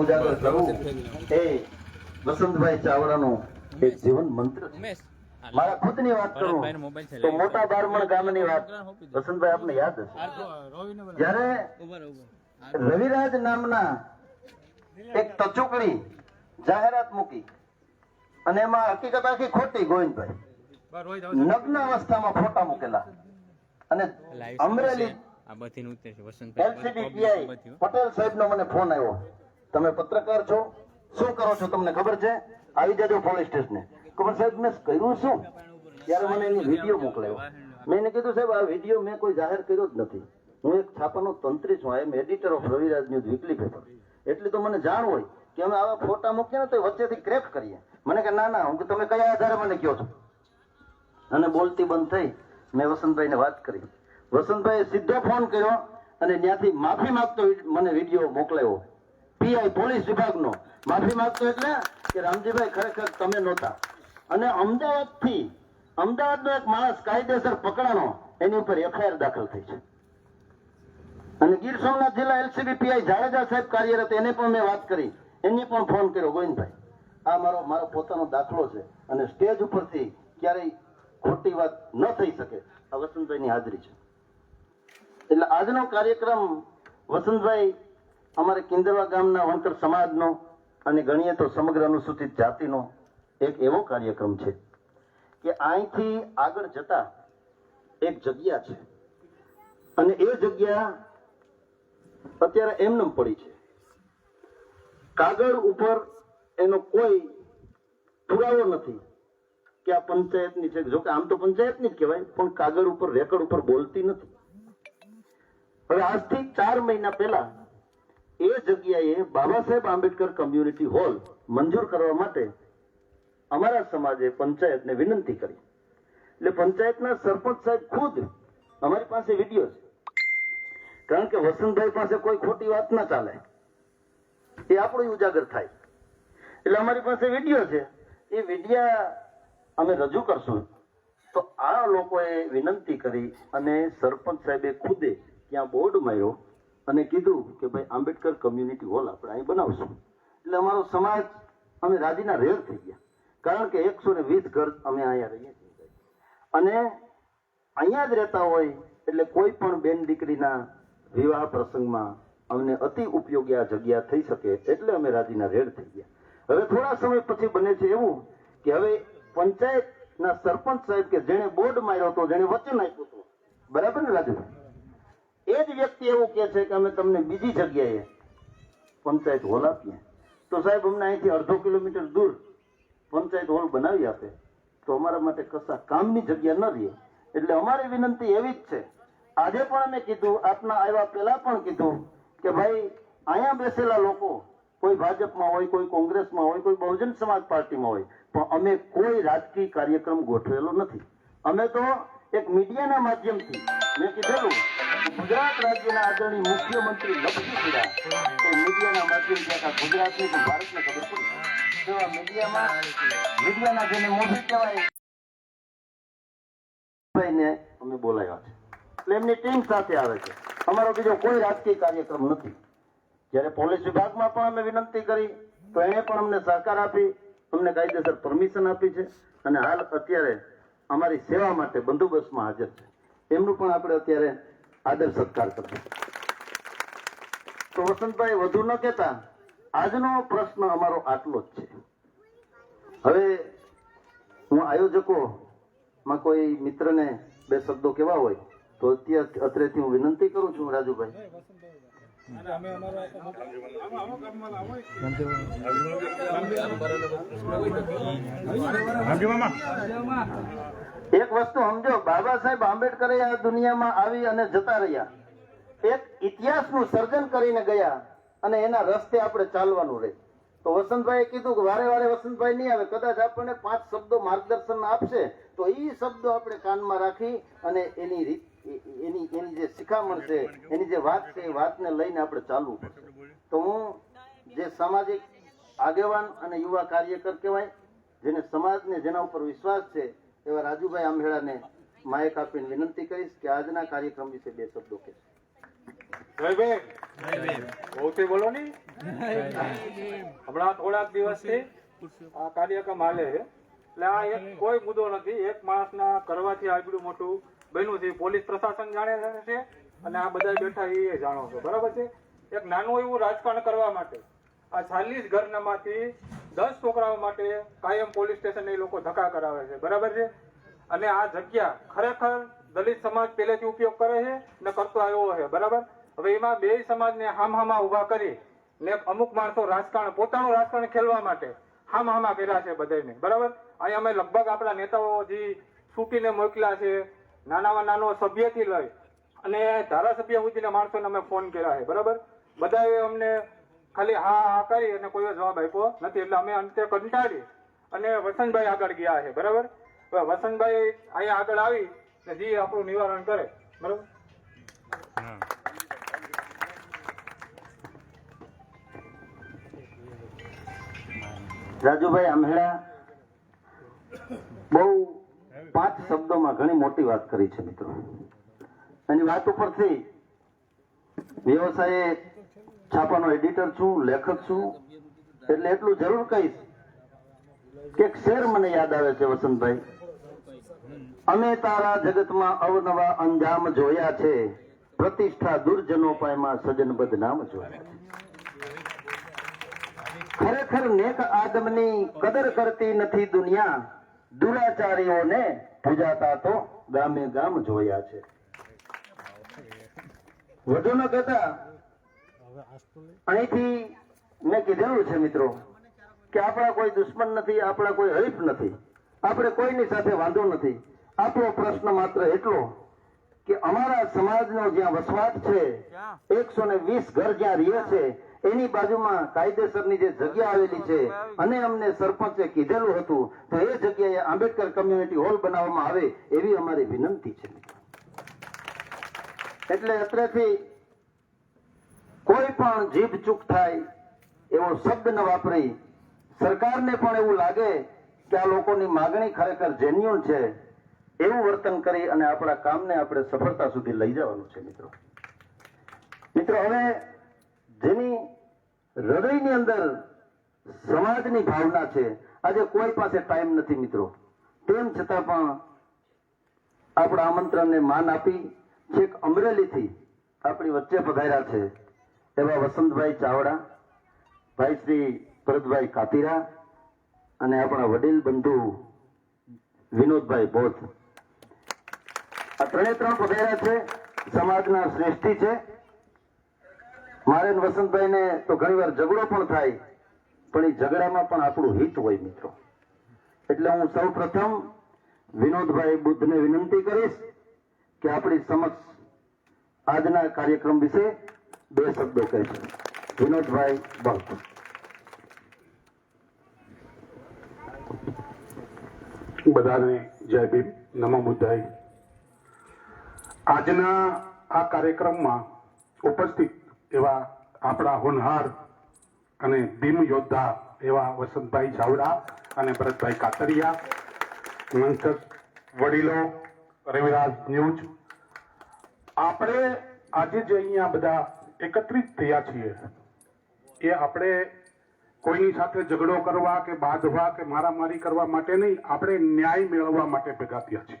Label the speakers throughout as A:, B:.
A: ઉજાગર કરવું એ વસંતભાઈ ચાવડાનો એક જીવન મંત્ર મારા ખુદની વાત કરું તો મોટા બારમણ ગામની વાત વસંતભાઈ આપને યાદ હશે. જ્યારે રવિરાજ નામના એક તચુકડી જાહેરાત મૂકી અને એમાં હકીકત આખી ખોટી ગોવિંદભાઈ. નગ્ન અવસ્થામાં ફોટા મૂકેલા. અને અમરેલી પટેલ સાહેબનું મને ફોન આવ્યો. તમે પત્રકાર છો? શું કરો છો? તમને ખબર છે? આવી જજો પોલીસ સ્ટેશને ખબર સાહેબ, મેં કર્યું શું? ત્યારે મને એની વીડિયો મોકલાયો. મેં એને કીધું, સાહેબ, આ વીડિયો મેં કોઈ જાહેર કર્યો જ નથી. હું એક છાપાનો તંત્રી છું. એમ editor of Raviraj news weekly paper એટલી તો મને જાણ હોય કે અમે આવા ફોટા મૂકીએ ને તો વચ્ચેથી ક્રેપ કરીએ. મને કે, ના ના, હું તમે કયા આધારે મને કહો છો? અને બોલતી બંધ થઈ મેં વસંતભાઈને વાત કરી. વસંતભાઈએ સીધો ફોન કર્યો અને ત્યાંથી માફી માંગતો મને વીડિયો મોકલાયો. પીઆઈ પોલીસ વિભાગનો. માફી માંગતો એટલે કે રામજીભાઈ ખરેખર તમે નહોતા. અને અમદાવાદથી, અમદાવાદનો એક માણસ કાયદેસર પકડાનો એની ઉપર એફઆઈઆર દાખલ થઈ છે. અને ગીર સોમનાથ જિલ્લા એલસીબી પીઆઈ જાડેજા સાહેબ કાર્યરત, એને પણ મેં વાત કરી. એને પણ ફોન કર્યો, ગોવિંદભાઈ, આ મારો મારો પોતાનો દાખલો છે અને સ્ટેજ ઉપરથી ક્યારેય ખોટી વાત ન થઈ શકે. આ વસંતભાઈની હાજરી છે. એટલે આજનો કાર્યક્રમ વસંતભાઈ અમારે કિંદરવા ગામના વણકર સમાજનો અને ગણીએ તો સમગ્ર અનુસૂચિત જાતિનો એક એવો કાર્યક્રમ છે કે અહીંથી આગળ જતા એક જગ્યા છે. અને એ જગ્યા અત્યારે એમનેમ પડી છે. કાગળ ઉપર એનો કોઈ પુરાવો નથી કે આ પંચાયતની છે. જોકે આમ તો પંચાયતની જ કહેવાય, પણ કાગળ ઉપર, રેકર્ડ ઉપર બોલતી નથી. હવે આજથી ચાર મહિના પહેલા એ જગ્યાએ બાબા સાહેબ આંબેડકર કમ્યુનિટી હોલ મંજૂર કરવા માટે અમારા સમાજે પંચાયતને વિનંતી કરી. એટલે પંચાયતના સરપંચ સાહેબ ખુદ અમારી પાસે વીડિયો છે. કારણ કે વસંતભાઈ પાસે કોઈ ખોટી વાત ના ચાલે. એ આપણું ઉજાગર થાય. એટલે અમારી પાસે વીડિયો છે. એ વિડીયા અમે રજૂ કરશું. તો આ લોકોએ વિનંતી કરી અને સરપંચ સાહેબે ખુદે ત્યાં બોર્ડ માર્યો. અને કીધું કે ભાઈ આંબેડકર કમ્યુનિટી હોલ આપણે અહીં બનાવશું. એટલે અમારો સમાજ, અમે રાજીના રેડ થઈ ગયા. કારણ કે એકસો ને વીસ ઘર અમે અહીંયા રહીએ છીએ. અને અહીંયા જ રહેતા હોય એટલે કોઈ પણ બેન દીકરીના વિવાહ પ્રસંગમાં અમને અતિ ઉપયોગી આ જગ્યા થઈ શકે એટલે અમે રાજીના રેડ થઈ ગયા. હવે થોડા સમય પછી બને છે એવું કે હવે પંચાયતના સરપંચ સાહેબ કે જેણે બોર્ડ માર્યો હતો, જેણે વચન આપ્યું હતું. બરાબર ને રાજુભાઈ? એ જ વ્યક્તિ એવું કે છે કે અમે તમને બીજી જગ્યાએ પંચાયત હોલ આપીએ. તો સાહેબ, અમને અહીંથી અડધો કિલોમીટર દૂર પંચાયત હોલ બનાવી આપે. તો અમારા માટે કશા કામની જગ્યા ન રહે. એટલે અમારી વિનંતી એવી જ છે. આજે પણ અમે કીધું, આપના આવ્યા પહેલા પણ કીધું કે ભાઈ, અહીંયા બેસેલા લોકો, કોઈ ભાજપમાં હોય, કોઈ કોંગ્રેસમાં હોય, કોઈ બહુજન સમાજ પાર્ટીમાં હોય, પણ અમે કોઈ રાજકીય કાર્યક્રમ ગોઠવેલો નથી. અમે તો એક મીડિયાના માધ્યમથી મેં કીધેલું ગુજરાત રાજ્યના આદરણીય મુખ્યમંત્રી લક્ષ્મી પડ્યા એ મીડિયાના માધ્યમથી આખા ગુજરાતને કે ભારતને ખબર પડી તેવા મીડિયામાં મીડિયાના જેને મોભી કહેવાય, ભાઈને અમે બોલાવ્યા છે. એમની ટીમ સાથે આવે છે. અમારો બીજો કોઈ રાજકીય કાર્યક્રમ નથી. જ્યારે પોલીસ વિભાગમાં પણ અમે વિનંતી કરી, તો એણે પણ અમને સહકાર આપી, અમને કાયદેસર પરમિશન આપી છે. અને હાલ અત્યારે અમારી સેવા માટે બંદોબસ્તમાં હાજર છે. એમનું પણ આપણે અત્યારે આદર સત્કાર કરશું તો વસંતભાઈ, વધુ ન કહેતા, આજનો પ્રશ્ન અમારો આટલો જ છે. હવે હું આયોજકો માં કોઈ મિત્રને બે શબ્દો કેવા હોય, તો અત્યારે અત્રેથી હું વિનંતી કરું છું, રાજુભાઈ. એક વસ્તુ સમજો, બાબા સાહેબ આંબેડકરે આ દુનિયામાં આવી અને જતા રહ્યા. એક ઇતિહાસનું સર્જન કરીને ગયા અને એના રસ્તે આપણે ચાલવાનું રહે. તો વસંતભાઈ કીધું કે વારે વારે વસંતભાઈ નહીં આવે, કદાચ આપણને પાંચ શબ્દો માર્ગદર્શન આપશે, તો એ શબ્દો આપણે કાનમાં રાખી અને એની રીત એની એની જે શિખામણ છે, એની જે વાત છે, એ વાતને લઈને આપણે ચાલવું પડશે. તો હું જે સામાજિક આગેવાન અને યુવા કાર્યકર કહેવાય, જેને સમાજને જેના ઉપર વિશ્વાસ છે, એવા રાજુભાઈ આંભેડાને માયક આપીને વિનંતી કરીશ કે આજના કાર્યક્રમ વિશે બે શબ્દો
B: બહુ બોલો નહીં હમણાં થોડાક દિવસથી આ કાર્યક્રમ હાલે એટલે આ એક કોઈ મુદ્દો નથી, એક માણસના કરવાથી આગળ મોટું બન્યું છે પોલીસ પ્રશાસન જાણે છે અને આ બધા બેઠા એ જાણો છો. બરાબર છે? એક નાનું એવું રાજકારણ કરવા માટે, આ ચાલીસ ઘરનામાંથી દસ છોકરાઓ માટે કાયમ પોલીસ સ્ટેશન એ લોકો ધક્કા કરાવે છે. બરાબર છે? અને આ જગ્યા ખરેખર દલિત સમાજ પહેલેથી ઉપયોગ કરે છે ને કરતો આવ્યો છે. બરાબર? હવે એમાં બે સમાજને હામ હામા ઊભા કરી ને અમુક માણસો રાજકારણ, પોતાનું રાજકારણ ખેલવા માટે હામ હામા કર્યા છે બધાને બરાબર? અહીંયા અમે લગભગ આપણા નેતાઓ જે છૂટીને મોકલ્યા છે. નાનામાં નાનો સભ્યથી લઈ અને ધારાસભ્ય સુધીના માણસોને અમે ફોન કર્યા છે, બરાબર? બધાએ અમને ખાલી હા હા કરી અને કોઈ જવાબ આપ્યો નથી. એટલે અમે અંતે કંટાળી અને વસંતભાઈ આગળ ગયા છે, બરાબર? વસંતભાઈ અહીંયા આગળ આવી ને જે આપણું નિવારણ કરે, બરાબર?
A: રાજુભાઈ આંભેડા બહુ પાંચ શબ્દોમાં ઘણી મોટી વાત કરી છે મિત્રો. એની વાત ઉપરથી વ્યવસાયે છાપાનો એડિટર છું, લેખક છું, એટલે એટલું જરૂર કહીશ કે શેર મને યાદ આવે છે વસંતભાઈ. અમે તારા જગતમાં અવનવા અંજામ જોયા છે. પ્રતિષ્ઠા દુર્જનો પાયમાં સજન બદનામ જોયા ખરેખર નેક આદમની કદર કરતી નથી દુનિયા. દુરાચારીઓને પૂજાતા તો ગામે ગામ જોયા છે. વધુ ન કહેતા. અહીંથી મેં કીધેલું છે મિત્રો કે આપણા કોઈ દુશ્મન નથી આપણા કોઈ હરીફ નથી. આપણે કોઈની સાથે વાંધો નથી. આપણો પ્રશ્ન માત્ર એટલો કે અમારા સમાજનો જ્યાં વસવાટ છે એકસો ને વીસ ઘર જ્યાં રહે છે એની બાજુમાં કાયદેસરની જે જગ્યા આવેલી છે, અને અમને સરપંચે કીધેલું હતું, તો એ જગ્યાએ આંબેડકર કમ્યુનિટી હોલ બનાવવામાં આવે એવી અમારી વિનંતી છે. એટલે અત્રેથી કોઈ પણ જીભ ચૂક થાય એવો શબ્દ ન વાપરી. સરકારને પણ એવું લાગે કે આ લોકોની માગણી ખરેખર જેન્યુન છે. એવું વર્તન કરી અને આપણા કામને આપણે સફળતા સુધી લઈ જવાનું છે, મિત્રો. મિત્રો, હવે જેની હૃદયની અંદર સમાજની ભાવના છે. આજે કોઈ પાસે ટાઈમ નથી મિત્રો. તેમ છતાં પણ આપણા આમંત્રણને માન આપી છેક અમરેલીથી આપણી વચ્ચે પધાર્યા છે એવા વસંતભાઈ ચાવડા, ભાઈ શ્રી ભરતભાઈ કાતીરા અને આપણા વડીલ બંધુ વિનોદભાઈ બોધ. આ ત્રણે ત્રણ પધાર્યા છે. સમાજના શ્રેષ્ઠી છે. મારે વસંતભાઈ ને તો તો ઘણીવાર ઝઘડો પણ થાય, પણ એ ઝઘડામાં પણ આપણું હિત હોય મિત્રો. એટલે હું સૌ પ્રથમ વિનોદભાઈ બુદ્ધને વિનંતી કરીશ કે આપણી સમક્ષ આજના કાર્યક્રમ વિશે બે શબ્દો કહેશે. વિનોદભાઈ બહુ
C: બધાને જય ભીમ. નમો બુદ્ધાય. આજના આ કાર્યક્રમમાં ઉપસ્થિત એવા આપણા હોનહાર અને ભીમ યોદ્ધા એવા વસંતભાઈ ચાવડા અને ભરતભાઈ કાતરિયા મંચક વડીલો, રવિરાજ ન્યૂઝ આપણે આજે જે અહીંયા બધા એકત્રિત થયા છીએ, એ આપણે કોઈની સાથે ઝઘડો કરવા કે બાંધવા કે મારામારી કરવા માટે નહીં, આપણે ન્યાય મેળવવા માટે ભેગા થયા છીએ.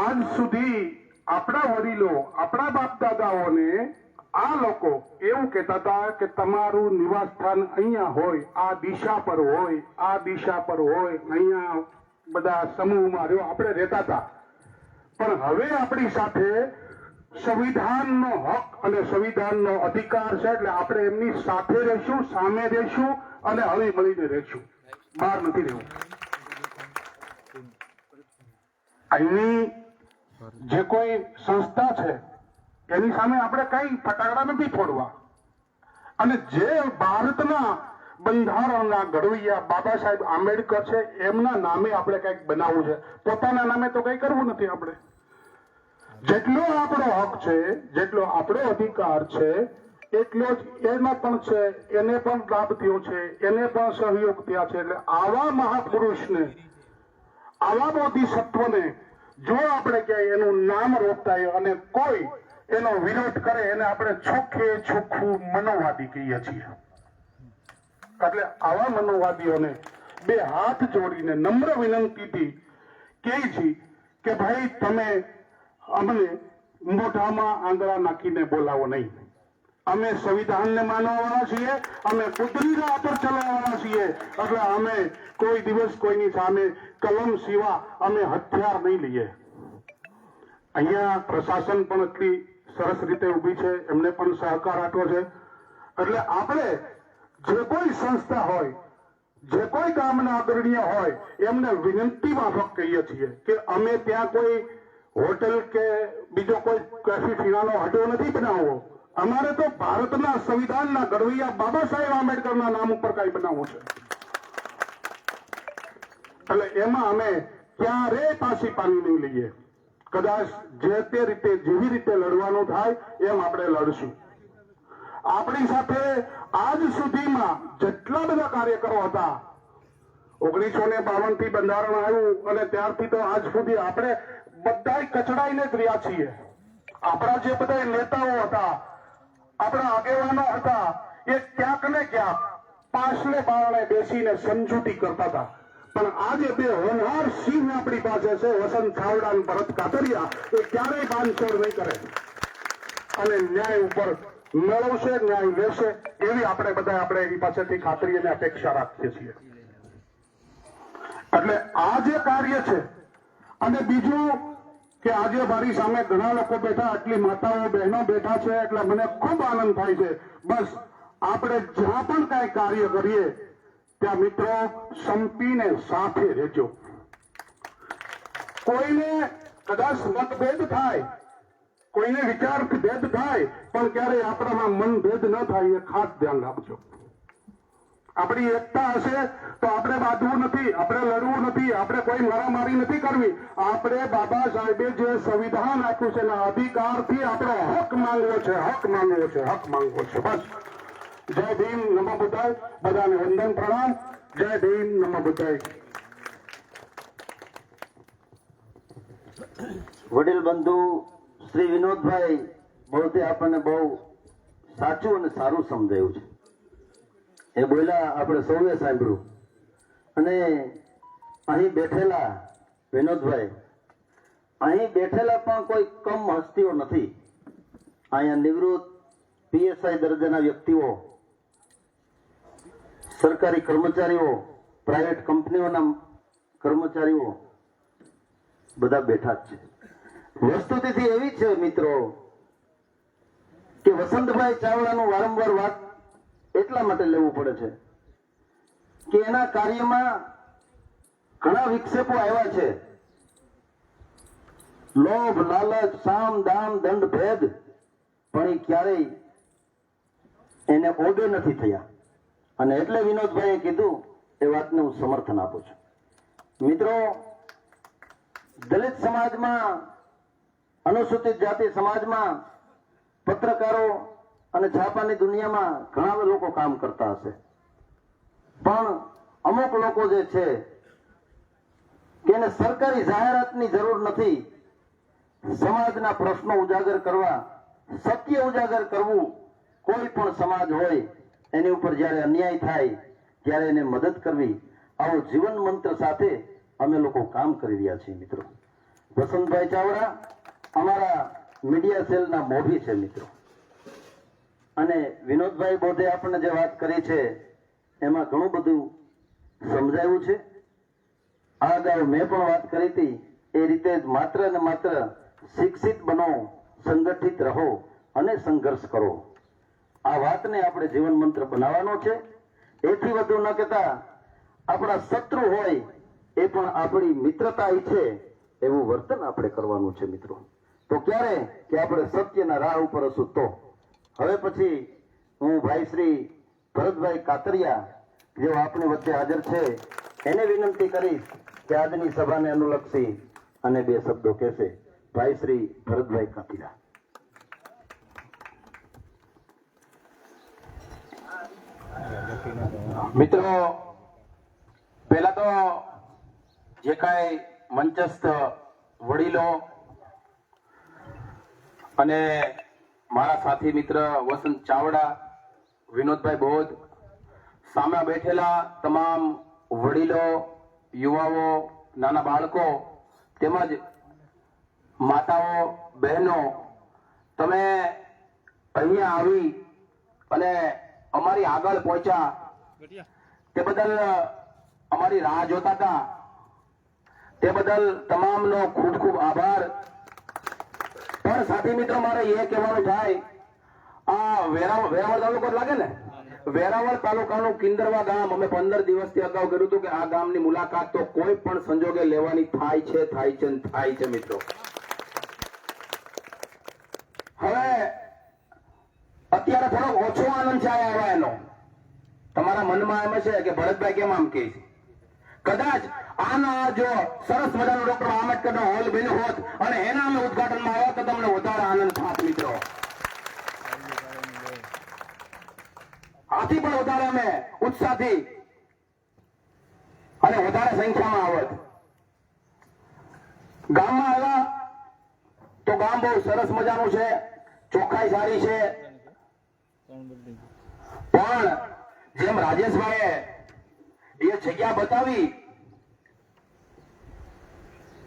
C: આજ સુધી આપણા વડીલો આપણા બાપ દાદાઓને આ લોકો એવું કહેતા હતા કે તમારું નિવાસ સ્થાન અહીંયા હોય આ દિશા પર હોય આ દિશા પર હોય અહીંયા બધા સમૂહમાં રહ્યો આપણે રહેતા હતા. પણ હવે આપણી સાથે સંવિધાનનો હક અને સંવિધાનનો અધિકાર છે એટલે આપણે એમની સાથે રહેશું સામે રહેશું અને હવે મળીને રહેશું. બહાર નથી રહેવું. અહીંની જે કોઈ સંસ્થા છે, એની સામે આપણે કઈ ફટાકડા નથી ફોડવા. અને જે ભારતના બંધારણના ઘડવૈયા બાબા સાહેબ આંબેડકર છે, એમના નામે આપણે કંઈક બનાવવું છે. પોતાના નામે તો કંઈ કરવું નથી આપણે. જેટલો આપણો હક છે, જેટલો આપણો અધિકાર છે, એટલો જ એનો પણ છે, એને પણ લાભ થયો છે, એને પણ સહયોગ થયા છે. એટલે આવા મહાપુરુષને, આવા બોધિસત્વને જો આપણે ક્યાંય એનું નામ રોકતા અને કોઈ એનો વિરોધ કરે, એને આપણે ચોખ્ખે ચોખ્ખું મનોવાદી કહીએ છીએ. એટલે આવા મનોવાદીઓને બે હાથ જોડીને નમ્ર વિનંતીથી કહે કે ભાઈ, તમે અમને મોઢામાં આંગળા નાખીને બોલાવો નહીં. અમે સંવિધાનને માનવાના છીએ, અમે કુદરી રાહ પર ચલાવવાના છીએ. એટલે અમે કોઈ દિવસ કોઈની સામે કલમ સિવા અમે હથિયાર નહીં લઈએ. અહીંયા પ્રશાસન પણ એટલી સરસ રીતે ઊભી છે, એમને પણ સહકાર આપ્યો છે. એટલે આપણે જે કોઈ સંસ્થા હોય, જે કોઈ ગામના અગ્રણીય હોય, એમને વિનંતી માફક કહીએ છીએ કે અમે ત્યાં કોઈ હોટલ કે બીજો કોઈ કેફી ફીણાનો અડ્ડો નથી બનાવવો. અમારે તો ભારતના સંવિધાનના ઘડવૈયા બાબા સાહેબ આંબેડકરના નામ ઉપર કઈ બનાવવું છે. એટલે એમાં અમે ક્યારે પાછી પાણી નહીં લઈએ. કદાચ જે તે રીતે, જેવી રીતે લડવાનું થાય, એમ આપણે લડશું. આપણી સાથે આજ સુધીમાં જેટલા બધા કાર્યકરો હતા, ઓગણીસો ને બાવનથી બંધારણ આવ્યું અને ત્યારથી તો આજ સુધી આપણે બધા કચડાઈને જ રહ્યા છીએ. આપણા જે બધા નેતાઓ હતા આપણા આગેવાનો હતા. એ ક્યાંક ને ક્યાંક પાછલે બારણે બેસીને સમજૂતી કરતા હતા. પણ આજે બે હોનહાર સિંહ આપણી પાસે છે. વસંત ચાવડા અને ભરત કાતરિયા એ ક્યારેય બાંધછોડ નહીં કરે. અને ન્યાય ઉપર મેળવશે, ન્યાય લેશે એવી આપણે બધા આપણે એની પાસેથી ખાતરી અને અપેક્ષા રાખીએ છીએ. એટલે આ જે કાર્ય છે, અને બીજું કે આજે મારી સામે ઘણા લોકો બેઠા, આટલી માતાઓ, બહેનો બેઠા છે, એટલે મને ખૂબ આનંદ થાય છે. બસ, આપણે જ્યાં પણ કાંઈ કાર્ય કરીએ, ત્યાં મિત્રો સંપીને સાથે રહેજો. કોઈને કદાચ મતભેદ થાય, કોઈને વિચાર ભેદ થાય, પણ ક્યારેય આપણામાં મનભેદ ન થાય, એ ખાસ ધ્યાન રાખજો. આપણી એકતા હશે તો આપણે બાંધવું નથી, આપણે લડવું નથી, આપણે કોઈ મારામારી નથી કરવી. આપણે બાબા સાહેબે જે સંવિધાન આપ્યું છે એના અધિકારથી આપણો હક માંગવો છે, હક માંગવો છે, હક માંગવો છે. બસ. જય ભીમ, નમો બુદ્ધાય. બધાને વંદન, પ્રણામ. જય ભીમ, નમો બુદ્ધાય.
A: વડીલ બંધુ શ્રી વિનોદભાઈ બોલતે આપણને બહુ સાચું અને સારું સમજાયું છે. એ બોલ્યા આપણે સૌએ સાંભળ્યું. અને અહીં બેઠેલા વિનોદભાઈ, અહીં બેઠેલા પણ કોઈ કમ હસ્તીઓ નથી. અહીંયા નિવૃત્ત પીએસઆઈ દરજાના વ્યક્તિઓ, સરકારી કર્મચારીઓ, પ્રાઇવેટ કંપનીઓના કર્મચારીઓ બધા બેઠા જ છે. વસ્તુતિથી એવી છે મિત્રો કે વસંતભાઈ ચાવડાનું વારંવાર વાત એટલા માટે લેવું પડે છે કે એના કાર્યમાં ઘણા વિક્ષેપો આવ્યા છે. લોભ, લાલચ, સામ, દામ, દંડ, ભેદ, પણ એ ક્યારેય એને ઓગે નથી થયા. અને એટલે વિનોદભાઈએ કીધું, એ વાતને હું સમર્થન આપું છું. મિત્રો, દલિત સમાજમાં, અનુસૂચિત જાતિ સમાજમાં પત્રકારો અને છાપાની દુનિયામાં ઘણા લોકો કામ કરતા હશે. પણ અમુક લોકો જે છે કે સરકારી જાહેરાતની જરૂર નથી, સમાજના પ્રશ્નો ઉજાગર કરવા, સત્ય ઉજાગર કરવું, કોઈ પણ સમાજ હોય, એની ઉપર જ્યારે અન્યાય થાય, ત્યારે એને મદદ કરવી. આવો જીવન મંત્ર સાથે અમે લોકો કામ કરી રહ્યા છીએ, મિત્રો. વસંતભાઈ ચાવડા, અમારા મીડિયા સેલના મોભી છે, મિત્રો. અને વિનોદભાઈ બોધે આપણને જે વાત કરી છે, એમાં ઘણું બધું સમજાયું છે. આ અગાઉ મેં પણ વાત કરી હતી, એ રીતે જ માત્ર ને માત્ર શિક્ષિત બનો, સંગઠિત રહો અને સંઘર્ષ કરો. આ વાતને આપણે જીવન મંત્ર બનાવવાનો છે. એથી વધુ ન કહેતા, આપણા શત્રુ હોય એ પણ આપણી મિત્રતા ઈચ્છે એવું વર્તન આપણે કરવાનું છે મિત્રો. તો ક્યારે? કે આપણે સત્યના રાહ ઉપર હશું તો. હવે પછી હું ભાઈ શ્રી ભરતભાઈ કાતરિયા, જેઓ આપણી વચ્ચે હાજર છે, એને વિનંતી કરીશ કે આજની સભાને અનુલક્ષી અને બે શબ્દો કહેશે. ભાઈ શ્રી ભરતભાઈ કાતરિયા.
D: મિત્રો, પહેલા તો જે કાંઈ મંચસ્થ વડીલો અને મારા સાથી મિત્ર વસંત ચાવડા વિનોદભાઈ બોધ સામે બેઠેલા તમામ વડીલો યુવાઓ નાના બાળકો તેમજ માતાઓ બહેનો તમે અહીંયા આવી અને અમારી આગળ પહોંચ્યા તે બદલ અમારી રાહ જોતા હતા. તે બદલ તમામનો ખૂબ ખૂબ આભાર. પણ સાથી મિત્રો, મારે એ કહેવાનું થાય, આ વેરાવળ વેરાવળ તાલુકો લાગે ને? વેરાવળ તાલુકાનું કિંદરવા ગામ અમે પંદર દિવસથી અગાઉ કર્યું હતું કે આ ગામની મુલાકાત તો કોઈ પણ સંજોગે લેવાની થાય છે થાય છે થાય છે મિત્રો. હવે, અત્યારે થોડો ઓછો આનંદ છે આવ્યા એનો તમારા મનમાં એમ છે કે ભરતભાઈ કેમ આમ કે કદાચ આના જો સરસ મજાનો ડોક્ટર આંબેડકરનો હોલ બન્યો હોત અને એના અમે ઉદઘાટનમાં આવ્યા તો તમને વધારે આનંદ થાત મિત્રો. આથી પણ વધારે અમે ઉત્સાહથી અને વધારે સંખ્યામાં આવત. ગામમાં આવ્યા તો ગામ બહુ સરસ મજાનું છે, ચોખ્ખાઈ સારી છે. પણ જેમ રાજેશભાઈએ એ જગ્યા બતાવી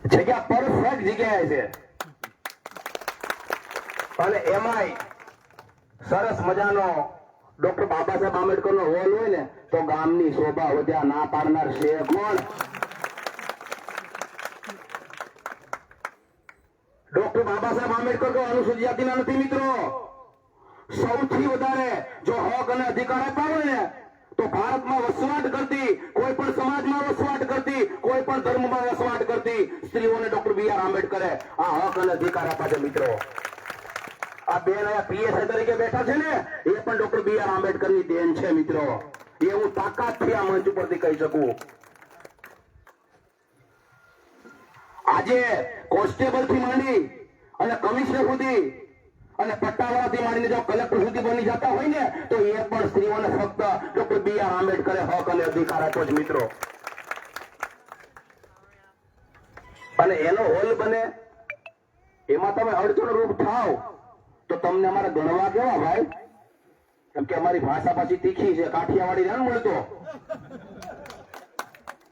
D: જગ્યા પરફેક્ટ જગ્યાએ છે. અને એમાંય સરસ મજાનો ડોક્ટર બાબા સાહેબ આંબેડકર નો હોલ હોય ને, તો ગામની શોભા વધ્યા, ના પાડનાર છે કોણ? ડોક્ટર બાબા સાહેબ આંબેડકર તો અનુસૂચિત જાતિના નથી મિત્રો? સૌથી વધારે જો હક અને અધિકાર આપ્યા હોય ને, તો ભારતમાં વસવાટ કરતી, કોઈ પણ સમાજમાં વસવાટ કરતી, કોઈ પણ ધર્મમાં વસવાટ કરતી સ્ત્રીઓને ડોક્ટર બી આર આંબેડકરે આ હક અને અધિકાર આપ્યા છે મિત્રો. આ બેન અહીંયા પીએસઆઈ તરીકે બેઠા છે ને, એ પણ ડોક્ટર બી આર આંબેડકરની દેન છે મિત્રો. એ હું તાકાતથી આ મંચ ઉપરથી કહી શકું. આજે કોન્સ્ટેબલથી માંડી અને કમિશનર સુધી અને પટ્ટાવાળાથી માંડીને જો કલેક્ટર સુધી બની જતા હોય ને, તો એ પણ સ્ત્રીઓને ફક્ત ડોક્ટર બી આર આંબેડકરે હક અને અધિકાર આપ્યો છે મિત્રો. અને એનો હોલ બને, એમાં તમે અડચણ રૂપ થાવ, તો તમને અમારે ગણવા કેવા ભાઈ? કેમ કે અમારી ભાષા પાછી તીખી છે, કાઠિયાવાડી ના મળતો.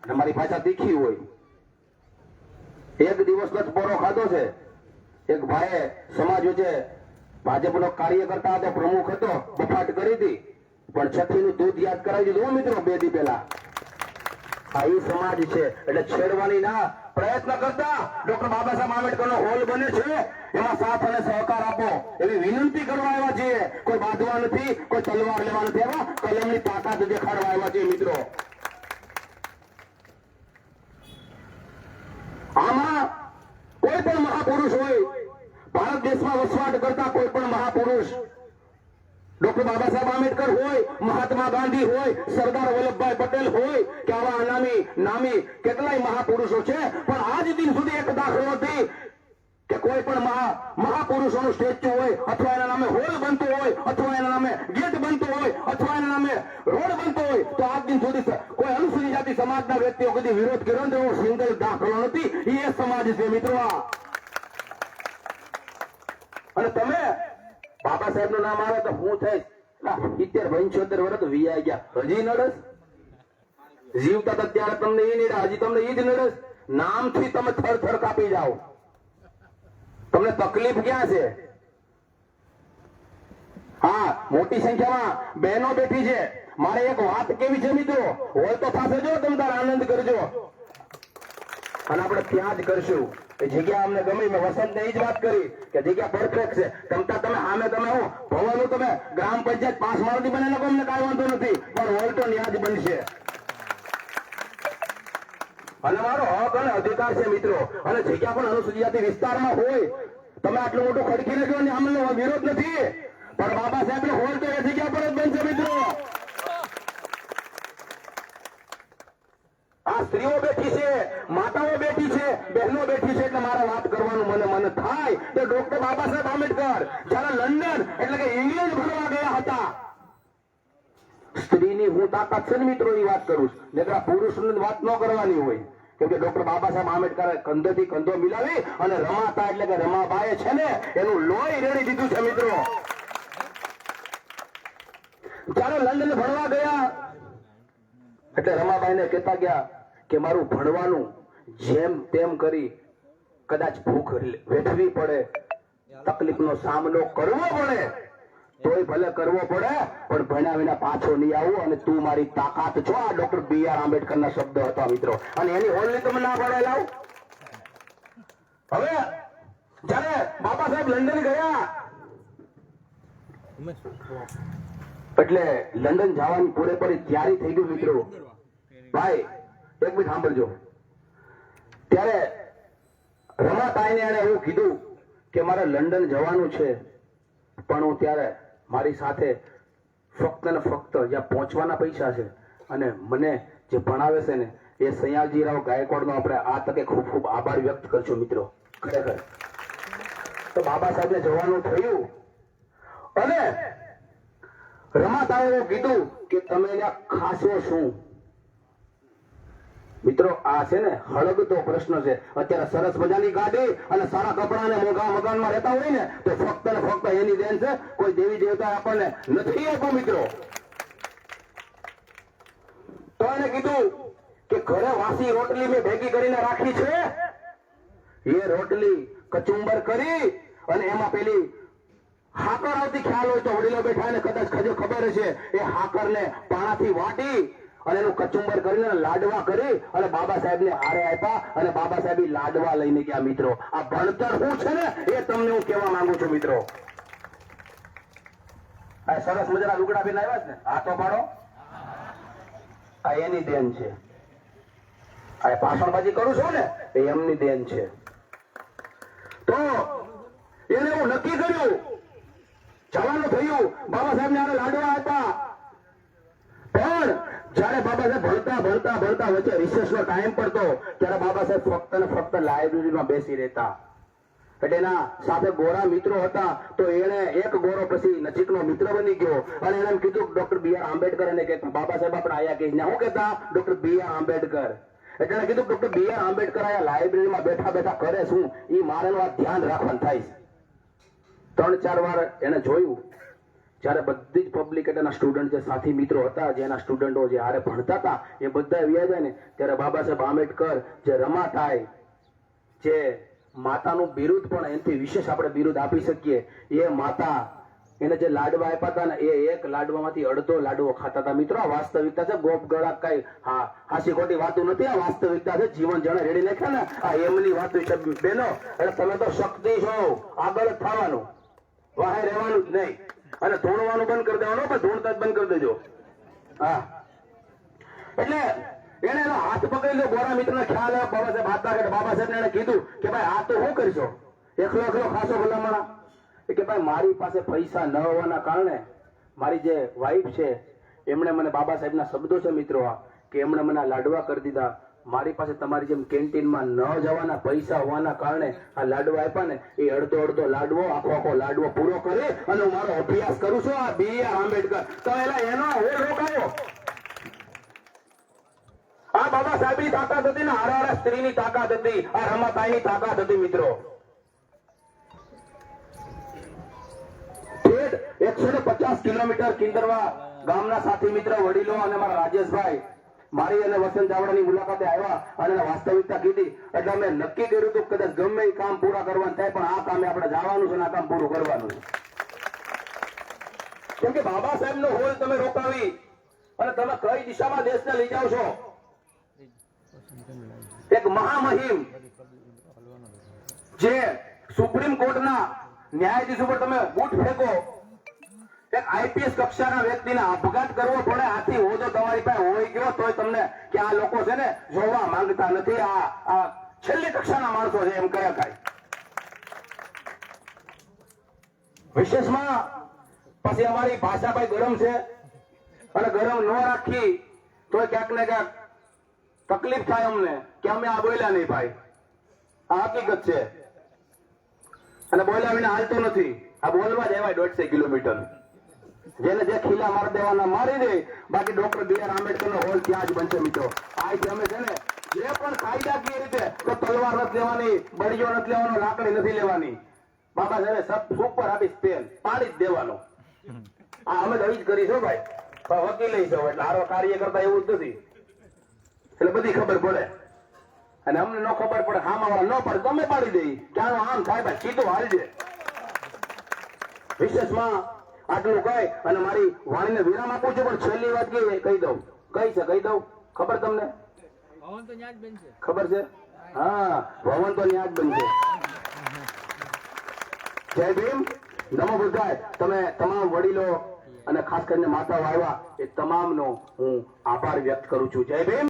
D: અમારી ભાષા તીખી હોય. એક દિવસ જ પોરો ખાધો છે. એક ભાઈએ સમાજ વચ્ચે ભાજપનો કાર્યકર્તા હતો, પ્રમુખ હતો, બફાટ કરી હતી. પણ છઠ્ઠી નું દૂધ યાદ કરાવી દીધું મિત્રો, બે દી પહેલા. આ સમાજ છે, એટલે છેડવાની ના પ્રયત્ન કરતા ડોક્ટર બાબા સાહેબ આંબેડકર નો હોલ બને છે. એમાં સાથ અને સહકાર આપો. એવી વિનંતી કરવા આવ્યા છીએ. કોઈ બાંધવા નથી, કોઈ તલવાર લેવા નથી આવ્યા. કલમની તાકાત દેખાડવા આવ્યા છીએ મિત્રો. આમાં કોઈ પણ મહાપુરુષ હોય, ભારત દેશમાં વસવાટ કરતા કોઈ પણ મહાપુરુષ ડોક્ટર બાબા સાહેબ આંબેડકર હોય, મહાત્મા ગાંધી હોય, સરદાર વલ્લભભાઈ પટેલ હોય, કે આવા અનામી, નામી કેટલાય મહાપુરુષો છે. પણ આજ દિન સુધી એક દાખલો નથી કે કોઈ પણ મહા, મહાપુરુષોનું સ્ટેચ્યુ હોય, અથવા એના નામે હોલ બનતો હોય, અથવા એના નામે ગેટ બનતો હોય, અથવા એના નામે રોડ બનતો હોય, તો આજ દિન સુધી કોઈ અનુસૂચિત જાતિ સમાજના વ્યક્તિઓ કદી વિરોધ કર્યો એવો સિંગલ દાખલો નથી. એ સમાજ છે, મિત્રો. અને તમે બાબા સાહેબનું નામ આવે તો હું થઈશ. સિત્તેર પંચોતેર વર્ષ વીઆઈ ગયા. હજી નડસ. જીવતા ત્યારે તમને એ નડ્યા હજી તમને એ જ નડસ. નામથી તમે થર થર કાપી જાઓ. તમને તકલીફ ક્યાં છે? હા, મોટી સંખ્યામાં બહેનો બેઠી છે. મારે એક વાત કેવી છે મિત્રો? હોય તો પાસે જો તમે તાર આનંદ કરજો. અને આપણે ત્યાં જ કરશું. અને મારો હક અને અધિકાર છે મિત્રો. અને જગ્યા પણ અનુસૂચિત વિસ્તારમાં હોય. તમે આટલું મોટું ખડકી લેજો અને અમને વિરોધ નથી. પણ બાબા સાહેબ હોય તો એ જગ્યા પર જ બનશે મિત્રો. આ સ્ત્રીઓ બેઠી છે, માતાઓ બેઠી છે, બહેનો બેઠી છે એટલે મારે વાત કરવાનું મને મન થાય તો ડોક્ટર બાબા સાહેબ આંબેડકર જયારે લંડન એટલે કે ઇંગ્લેન્ડ ફરવા ગયા હતા. સ્ત્રીની હું તાકાત છે ને મિત્રો એ વાત કરું છું. નકર પુરુષ વાત ન કરવાની હોય. કેમ કે ડોક્ટર બાબા સાહેબ આંબેડકરે કંધેથી કંધો મિલાવી અને રમાતા એટલે કે રમાબાએ છે ને એનું લોહી રેડી દીધું છે મિત્રો. જ્યારે લંડન ભણવા ગયા, એટલે રમાબાઈને કહેતા ગયા કે મારું ભણવાનું જેમ તેમ કરી કદાચ ભૂખ વેઠવી પડે, તકલીફનો સામનો કરવો પડે, તોય ભલે કરવો પડે, પણ ભણ્યા વિના પાછો નહીં આવું અને તું મારી તાકાત છો. આ ડોક્ટર બી આર આંબેડકરના શબ્દ હતા મિત્રો. અને એની હોલની તમે ના પડે લાવ. હવે, જયારે બાબા સાહેબ લંડન ગયા, એટલે લંડન જવાની પૂરેપૂરી તૈયારી થઈ ગઈ મિત્રો. ભાઈ એક મિનિટ સાંભળજો. ત્યારે રમાતાઈને એને એવું કીધું કે મારે લંડન જવાનું છે, પણ હું ત્યારે મારી સાથે ફક્ત ને ફક્ત જ્યાં પહોંચવાના પૈસા છે અને મને જે ભણાવે છે ને, એ સયાજીરાવ ગાયકવાડનો આપણે આ તકે ખૂબ ખૂબ આભાર વ્યક્ત કરશું મિત્રો. ખરેખર. તો બાબા સાહેબને જવાનું થયું. અને રમાતાએ કીધું કે તમે ખાશો શું મિત્રો, આ છે ને હળગતો પ્રશ્ન છે. અત્યારે સરસ મજાની ગાડી અને સારા કપડા અને મોઘા મકાનમાં રહેતા હોય ને, તો ફક્ત ને ફક્ત એની દેન છે, કોઈ દેવી દેવતા આપણને નથી આપ્યું મિત્રો. તો એને કીધું કે ઘરે વાસી રોટલી મેં ભેગી કરીને રાખી છે. એ રોટલી કચુંબર કરી અને એમાં પેલી હાકર આવતી ખ્યાલ હોય તો વડીલો બેઠા ને કદાચ ખબર હશે. એ હાકર ને પાણાથી વાટી અને એનું કચુંબર કરીને લાડવા કરી અને બાબા સાહેબ ને હારે આપ્યા અને બાબા સાહેબ લાડવા લઈને ગયા મિત્રો. આ ભણતર શું છે ને? એ તમને હું કહેવા માંગુ છું મિત્રો. આ સરસ મજાના લુગડા બી લાવ્યા છે હાથો પાડો. આ એની દેન છે. આ પાછળબાજી કરું છું ને, એ એમની દેન છે. તો એને હું નક્કી કર્યું. જવાનું થયું. બાબા સાહેબ ને લાડવા હતા જયારે બાબા સાહેબ ભણતા ભણતા ભણતા વચ્ચે રિસેસ નો ટાઈમ પડતો, ત્યારે બાબા સાહેબ ફક્ત ને ફક્ત લાઇબ્રેરીમાં બેસી રહેતા. એટલે એના સાથે ગોરા મિત્રો હતા, તો એને એક ગોરો પછી નજીકનો મિત્ર બની ગયો. અને એને કીધું ડોક્ટર બી આર આંબેડકર એને બાબા સાહેબ આપણે આયા કે શું કહેતા ડોક્ટર બી આર આંબેડકર. એટલે એને કીધું ડોક્ટર બી આર આંબેડકર આયા લાઇબ્રેરીમાં બેઠા બેઠા કરે શું? એ મારેનું આ ધ્યાન રાખવાનું થાય ત્રણ ચાર વાર એને જોયું. જ્યારે બધી જ પબ્લિક એટલે સ્ટુડન્ટ જે સાથી મિત્રો હતા, જે એના સ્ટુડન્ટો જે હારે ભણતા હતા, એ બધા વ્યા જાય ને, ત્યારે બાબા સાહેબ આંબેડકર જે રમા થાય, જે માતાનું બિરુદ પણ એનાથી વિશેષ આપણે બિરુદ આપી શકીએ, એ માતા એને જે લાડવા આપ્યા હતા ને, એ એક લાડવામાંથી અડધો લાડવો ખાતા હતા. મિત્રો, આ વાસ્તવિકતા છે, ગોપ ગળા કઈ હા, હાસી ખોટી વાતો નથી, આ વાસ્તવિકતા છે, જીવન જણે રેડી નાખ્યા ને, આ એમની વાત બેનો, એટલે તમે તો શક્તિ છો, આગળ થવાનું, વાહે રહેવાનું જ નહીં. અને ધૂણવાનું બંધ કરી દેવાનું, પણ ધૂણતા જ બંધ કરી દેજો. હા. એટલે એને એનો હાથ પકડી લો, ગોરા મિત્ર ખ્યાલ આવ્યો બાબા સાહેબ હાથ નાખે બાબા સાહેબ એને કીધું કે ભાઈ, આ તો શું કરશો? એકલો એકલો ખાસો ભલામણા. કે ભાઈ, મારી પાસે પૈસા ન હોવાના કારણે મારી જે વાઈફ છે, એમણે મને બાબા સાહેબના શબ્દો છે, મિત્રો, આ, કે એમણે મને લાડવા કરી દીધા. મારી પાસે તમારી જેમ કેન્ટીનમાં ન જવાના પૈસા હોવાના કારણે આ લાડવા આપ્યા ને, એ અડધો અડધો લાડવો, આખો આખો લાડવો પૂરો કરે અને હું મારો અભ્યાસ કરું છું આ બી આર આંબેડકર. તો એલા એનો હોળ રોકાયો. આ બાબા સાહેબની તાકાત હતી ને હારા હારા સ્ત્રીની તાકાત હતી, આ રમાતાઈની તાકાત હતી મિત્રો. એકસો ને પચાસ કિલોમીટર કિંદરવા ગામના સાથી મિત્ર, વડીલો અને મારા રાજેશભાઈ. મારી અને વસંત ચાવડાની મુલાકાતે આવ્યા અને વાસ્તવિકતા કીધી. એટલે અમે નક્કી કર્યું હતું કદાચ ગમે એ કામ પૂરા કરવાનું થાય, પણ આ કામે આપણે જવાનું છે આ કામ પૂરું કરવાનું છે. કેમ કે બાબા સાહેબ નો હોલ તમે રોકાવી અને તમે કઈ દિશામાં દેશને લઈ જાઓ છો? એક મહામહિમ જે સુપ્રીમ કોર્ટના ન્યાયાધીશ ઉપર તમે બૂટ ફેંકો આઈપીએસ કક્ષાના વ્યક્તિને અપઘાત કરવો પડે, આથી હોજો તમારી પાસે હોય ગયો તોય તમને કે આ લોકો છે ને જોવા માંગતા નથી. આ છેલ્લી કક્ષાના માણસો છે, એમ કયા કાય વિશેષમાં પછી અમારી ભાષા ભાઈ ગરમ છે અને ગરમ ન રાખી તો ક્યાંક ને ક્યાંક તકલીફ થાય અમને કે અમે આ બોલ્યા નહીં ભાઈ. આ હકીકત છે. અને બોલ્યા વિના હાલતું નથી. આ બોલવા જવાય દોઢસો કિલોમીટર. જેને જે ખીલા મારી દેવાના મારી દે. બાકી ડોક્ટર બી આર આંબેડકર નો હોલ ત્યાં જ બનશે મિત્રો. આજથી અમે છે ને જે પણ કાયદાકીય રીતે તો તલવાર નથી લેવાની બળીઓ નથી લેવાનો, લાકડી નથી લેવાની. બાબા સાહેબે સબ સુપર આપી પેન પાડી જ દેવાનો. આ અમે તો જ કરીશું ભાઈ. પણ વકીલ છો એટલે આરો કાર્ય કરતા એવું જ નથી. એટલે બધી ખબર પડે. અને અમને ન ખબર પડે હામા વાળા ન પડે તમે પાડી દઈ કે આમ થાય ભાઈ, સીધું હાલજે વિશેષમાં આટલું કહી અને મારી વાણીને વિરામ આપું છું પણ છેલ્લી વાત કઈ કહી દઉં. કઈ છે કહી દઉં. ખબર તમને? ખબર છે? હા ભવન તો ન્યાજ બનશે જય ભીમ. નમો બુદ્ધાય. તમે તમામ વડીલો અને ખાસ કરીને માતા વાળવા એ તમામનો હું આભાર વ્યક્ત કરું છું. જય ભીમ.